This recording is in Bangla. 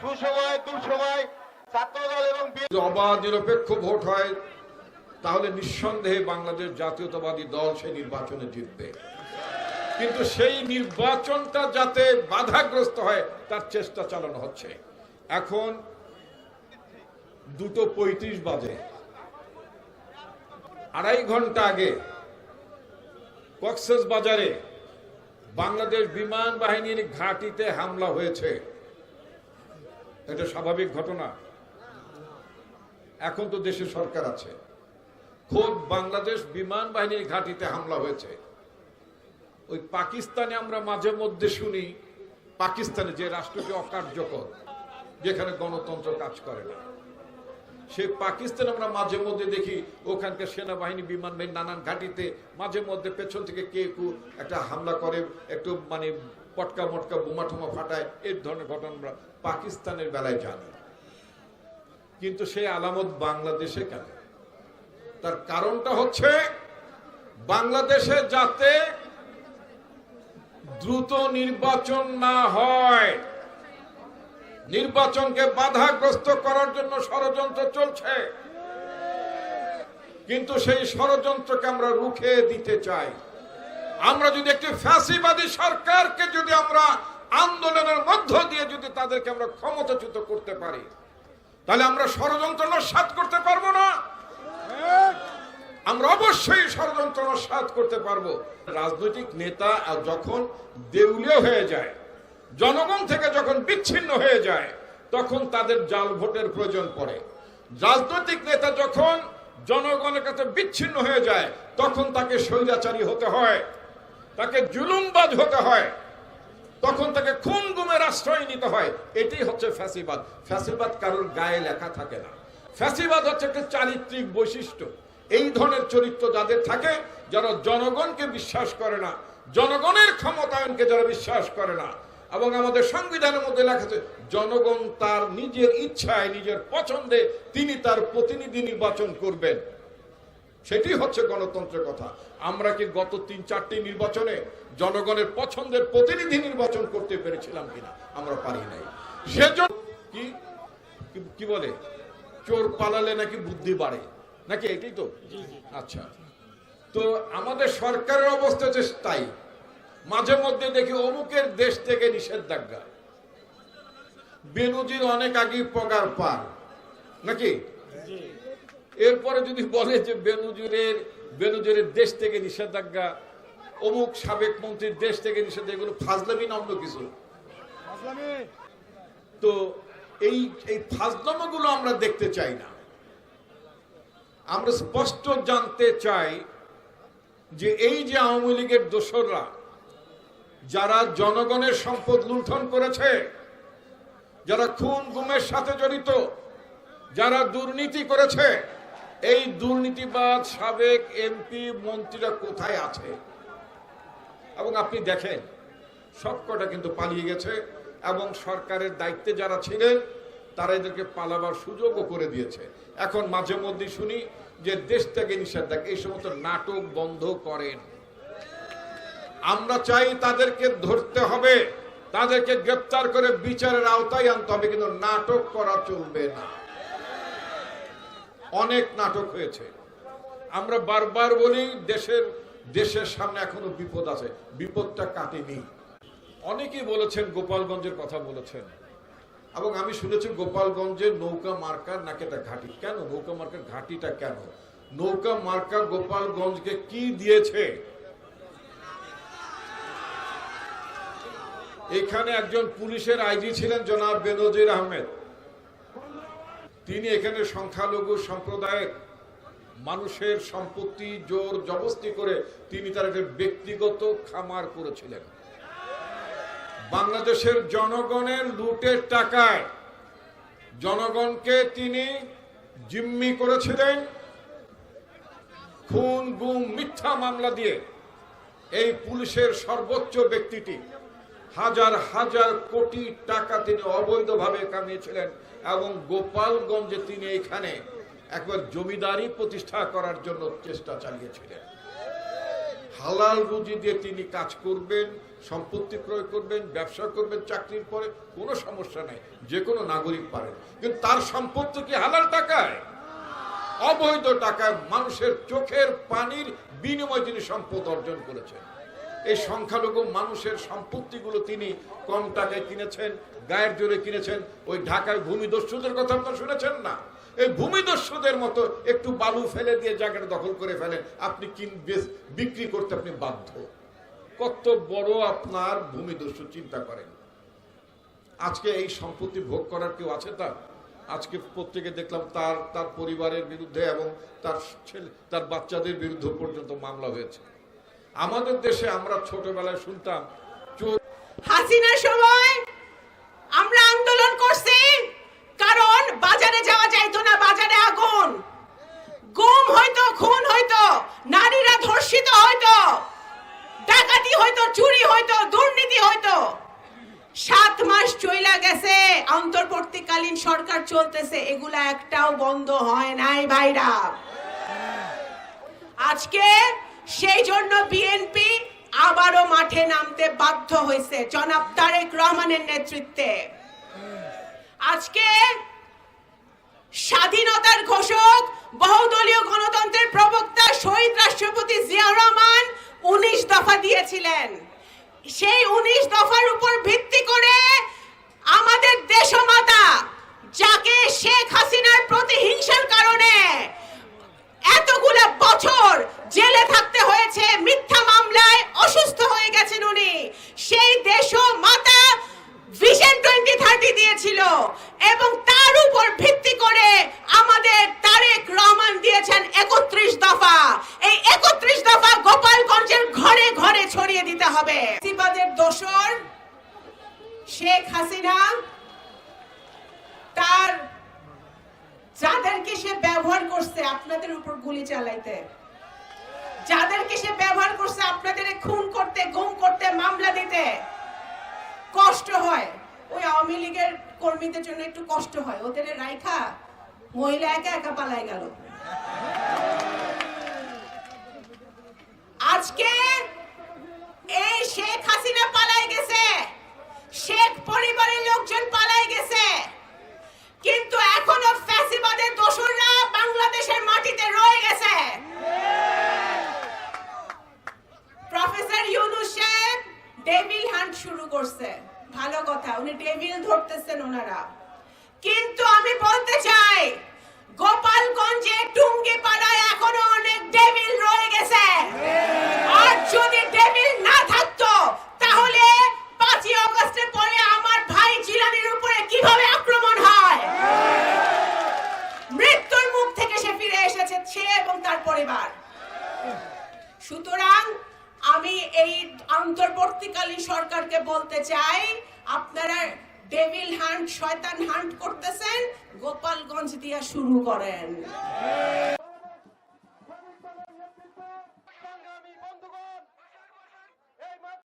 সুসময় ভোট হয় তাহলে নিঃসন্দেহে বাংলাদেশ জাতীয়তাবাদী দল সেই নির্বাচনে জিতবে। কিন্তু সেই নির্বাচনটা যাতে বাধাগ্রস্ত হয় তার চেষ্টা চালানো হচ্ছে। এখন দুটো পঁয়ত্রিশ বাজে। আড়াই ঘণ্টা আগে কক্সেস বাজারে বাংলাদেশ বিমান বাহিনীর ঘাঁটিতে হামলা হয়েছে। এটা স্বাভাবিক ঘটনা। এখন তো দেশে সরকার আছে। খোদ বাংলাদেশ বিমান বাহিনীর ঘাঁটিতে হামলা হয়েছে। ওই পাকিস্তানে আমরা মাঝে মধ্যে শুনি পাকিস্তানে যে রাষ্ট্রটি অকার্যকর, যেখানে গণতন্ত্র কাজ করে না। সে পাকিস্তান আমরা মাঝে মধ্যে দেখি, ওখানকার সেনাবাহিনী বিমান বাহিনী নানান ঘাঁটিতে মাঝে মধ্যে পেছন থেকে কে কু একটা হামলা করে, একটু মানে পটকা মটকা বোমা টোমা ফাটায় এই ধরনের ঘটনা আমরা পাকিস্তানের বেলায় জানি। কিন্তু সেই আলামত বাংলাদেশে কেন? তার কারণটা হচ্ছে, বাংলাদেশে যাতে দ্রুত নির্বাচন না হয়, নির্বাচনকে বাধাগ্রস্ত জন্য ষড়যন্ত্র চলছে। কিন্তু সেই ষড়যন্ত্রকে আমরা রুখে দিতে চাই। আমরা যদি একটি ফ্যাসিবাদী সরকারকে যদি আমরা আন্দোলনের মধ্য দিয়ে যদি তাদেরকে আমরা ক্ষমতাচ্যুত করতে পারি, তাহলে আমরা ষড়যন্ত্র নস্বাত করতে পারব না। আমরা অবশ্যই ষড়যন্ত্র নস্বাত করতে পারব। রাজনৈতিক নেতা যখন দেউলিয়া হয়ে যায়, জনগণ থেকে যখন বিচ্ছিন্ন হয়ে যায় তখন তাদের জাল ভোটের প্রয়োজন পড়ে। রাজনৈতিক নেতা যখন জনগণের কাছে বিচ্ছিন্ন হয়ে যায়, তখন তাকে স্বৈরাচারী হতে হয়, তাকে জুলুমবাজ হতে হয়, তখন তাকে খুন গুমের আশ্রয় নিতে হয়। এটি হচ্ছে ফ্যাসিবাদ। ফ্যাসিবাদ কারোর গায়ে লেখা থাকে না। ফ্যাসিবাদ হচ্ছে একটা চারিত্রিক বৈশিষ্ট্য। এই ধরনের চরিত্র যাদের থাকে, যারা জনগণকে বিশ্বাস করে না, জনগণের ক্ষমতায়নকে যারা বিশ্বাস করে না এবং আমাদের সংবিধানের মধ্যে লেখা আছে জনগণ তার নিজের ইচ্ছায় নিজের পছন্দে তিনি তার প্রতিনিধি নির্বাচন করবেন। সেটি হচ্ছে গণতন্ত্রের কথা। আমরা কি গত তিন চারটি নির্বাচনে জনগণের পছন্দের প্রতিনিধি নির্বাচন করতে পেরেছিলাম কিনা? আমরা পারি নাই। সেজন্য কি কি- কি বলে? চোর পালালে নাকি বুদ্ধি বাড়ে? নাকি এটাই তো? আচ্ছা। তো আমাদের সরকারের অবস্থা হচ্ছে তাই। মাঝে মধ্যে দেখি অমুকের দেশ থেকে নিষেধাজ্ঞা। বেনুজির অনেক আগেই পগার পার। নাকি? এরপরে যদি বলে যে বেনুজুরের বেনুজুরের দেশ থেকে নিষেধাজ্ঞা অমুক সাবেক মন্ত্রীর দেশ থেকে নিষেধাজ্ঞা এগুলো ফাজলামি না অন্য কিছু তো এই এই ফাজলামগুলো আমরা দেখতে চাই না। আমরা স্পষ্ট জানতে চাই যে এই যে আওয়ামী লীগের দোসররা যারা জনগণের সম্পদ লুণ্ঠন করেছে, যারা খুন গুমের সাথে জড়িত, যারা দুর্নীতি করেছে, এই দুর্নীতিবাদ সাবেক এমপি মন্ত্রীরা কোথায় আছে? এবং আপনি দেখেন সবকটা কিন্তু পালিয়ে গেছে, এবং সরকারের দায়িত্বে যারা ছিলেন, তারা এদেরকে পালাবার সুযোগও করে দিয়েছে। এখন মাঝে মধ্যে শুনি যে দেশ থেকে নিষেধাজ্ঞা, এই সমস্ত নাটক বন্ধ করেন। আমরা চাই তাদেরকে ধরতে হবে। তাদেরকে গ্রেপ্তার করে বিচারের আওতায় আনতে হবে, কিন্তু নাটক করা চলবে না। অনেক নাটক হয়েছে। আমরা বারবার বলি, দেশের দেশের সামনে এখনও বিপদ আছে। বিপদটা কাটেনি। অনেকেই বলেছেন, গোপালগঞ্জের কথা বলেছেন। এবং আমি শুনেছি গোপালগঞ্জের নৌকা মার্কার নাকি একটা ঘাঁটি। কেন? নৌকা মার্কার ঘাঁটিটা কেন? নৌকা মার্কা গোপালগঞ্জকে কি দিয়েছে? এখানে একজন পুলিশের আইজি ছিলেন জনাব বেনজির আহমেদ। তিনি এখানে সংখ্যালঘু সম্প্রদায়ের মানুষের সম্পত্তি, জোর, জবস্তি করে তিনি তার একটা ব্যক্তিগত খামার করেছিলেন। বাংলাদেশের জনগণের লুটের টাকায় জনগণকে তিনি জিম্মি করেছিলেন। খুন, গুম, মিথ্যা মামলা দিয়ে এই পুলিশের সর্বোচ্চ ব্যক্তিটি হাজার হাজার কোটি টাকা তিনি অবৈধভাবে কামিয়েছিলেন এবং গোপালগঞ্জে তিনি এখানে একবার জমিদারি প্রতিষ্ঠা করার জন্য চেষ্টা চালিয়েছিলেন। হালাল রুজি দিয়ে তিনি কাজ করবেন, সম্পত্তি ক্রয় করবেন, ব্যবসা করবেন, চাকরির পরে কোনো সমস্যা নেই, যে কোনো নাগরিক পারে কিন্তু তার সম্পত্তি কি হালাল টাকায়? অবৈধ টাকায় মানুষের চোখের পানির বিনিময়ে তিনি সম্পদ অর্জন করেছেন। এই সংখ্যালঘু মানুষের সম্পত্তিগুলো তিনি কম টাকায় কিনেছেন, গায়ের জোরে কিনেছেন। ওই ঢাকার ভূমিদস্যুদের কথা আপনারা শুনেছেন না? এই ভূমিদস্যুদের মতো একটু বালু ফেলে দিয়ে জায়গাটা দখল করে ফেলেন। আপনি কিন বিক্রি করতে আপনি বাধ্য। কত বড় আপনার ভূমিদস্যু চিন্তা করেন। আজকে এই সম্পত্তি ভোগ করার কেউ আছে তার? আজকে প্রত্যেকে দেখলাম তার তার পরিবারের বিরুদ্ধে এবং তার ছেলে তার বাচ্চাদের বিরুদ্ধে পর্যন্ত মামলা হয়েছে। আমাদের দেশে আমরা ছোটবেলায় শুনতাম হাসিনার সময় আমরা আন্দোলন করছি, কারণ বাজারে যাওয়া যাইতো না, বাজারে আগুন। গুম হইতো, খুন হইতো, নারীরা ধর্ষিত হইতো, ডাকাতি হইতো, চুরি হইতো, দুর্নীতি হইতো। সাত মাস চইলা গেছে, অন্তর্বর্তীকালীন সরকার চলতেছে, এগুলা একটাও বন্ধ হয় নাই ভাইরা। আজকে সেই জন্য বিএনপি আবারও মাঠে নামতে বাধ্য হয়েছে, জনাব তারেক রহমানের নেতৃত্বে। আজকে স্বাধীনতার ঘোষক, বহুদলীয় গণতন্ত্রের প্রবক্তা শহীদ রাষ্ট্রপতি জিয়াউর রহমান উনিশ দফা দিয়েছিলেন। সেই উনিশ দফার উপর ভিত্তি করে আমাদের দেশমাতা যাকে শেখ হাসিনার প্রতিহিংসার কারণে এতগুলা বছর জেলে থাকতে হয়েছে মিথ্যা মামলায় অসুস্থ হয়ে গেছেন উনি সেই দেশ মাতা ভিশন টোয়েন্টি থার্টি দিয়েছিল এবং তার উপর ভিত্তি করে আমাদের তারেক রহমান দিয়েছেন একত্রিশ দফা এই একত্রিশ দফা গোপালগঞ্জের ঘরে ঘরে ছড়িয়ে দিতে হবে ফ্যাসিবাদের দোসর শেখ হাসিনা তার যাদেরকে সে ব্যবহার করছে আপনাদের উপর গুলি চালাইতে, যাদেরকে সে ব্যবহার করছে আপনাদের খুন করতে, গুম করতে, মামলা দিতে, কষ্ট হয়। ওই আওয়ামী লীগের কর্মীদের জন্য একটু কষ্ট হয়। ওদের রাইখা মহিলা একা একা পালায় গেল। আজকে এই শেখ হাসিনা পালায় গেছে শেখ পরিবারের লোকজন পালায় গেছে। কিন্তু এখনও ফ্যাসিবাদের দোসররা বাংলাদেশের মাটিতে রয়ে গেছে। প্রফেসর ডেভিল হান্ট শুরু করছে। ভালো কথা, উনি ডেভিল ধরতেছেন ওনারা। কিন্তু আমি বলতে চাই, গোপালগঞ্জে টুঙ্গি পাড়ায় এখনও অনেক ডেভিল রয়ে গেছে আর যদি ডেভিল না থাকতো তাহলে পাঁচই অগস্টের পরে আমার ভাই জিলানির উপরে কীভাবে আক্রমণ হয় মৃত্যুর মুখ থেকে সে ফিরে এসেছে সে এবং তার পরিবার সুতরাং আমি এই অন্তর্বর্তীকালীন সরকারকে বলতে চাই আপনারা ডেভিল হান্ট শয়তান হান্ট করতেছেন গোপালগঞ্জ দিয়া শুরু করেন।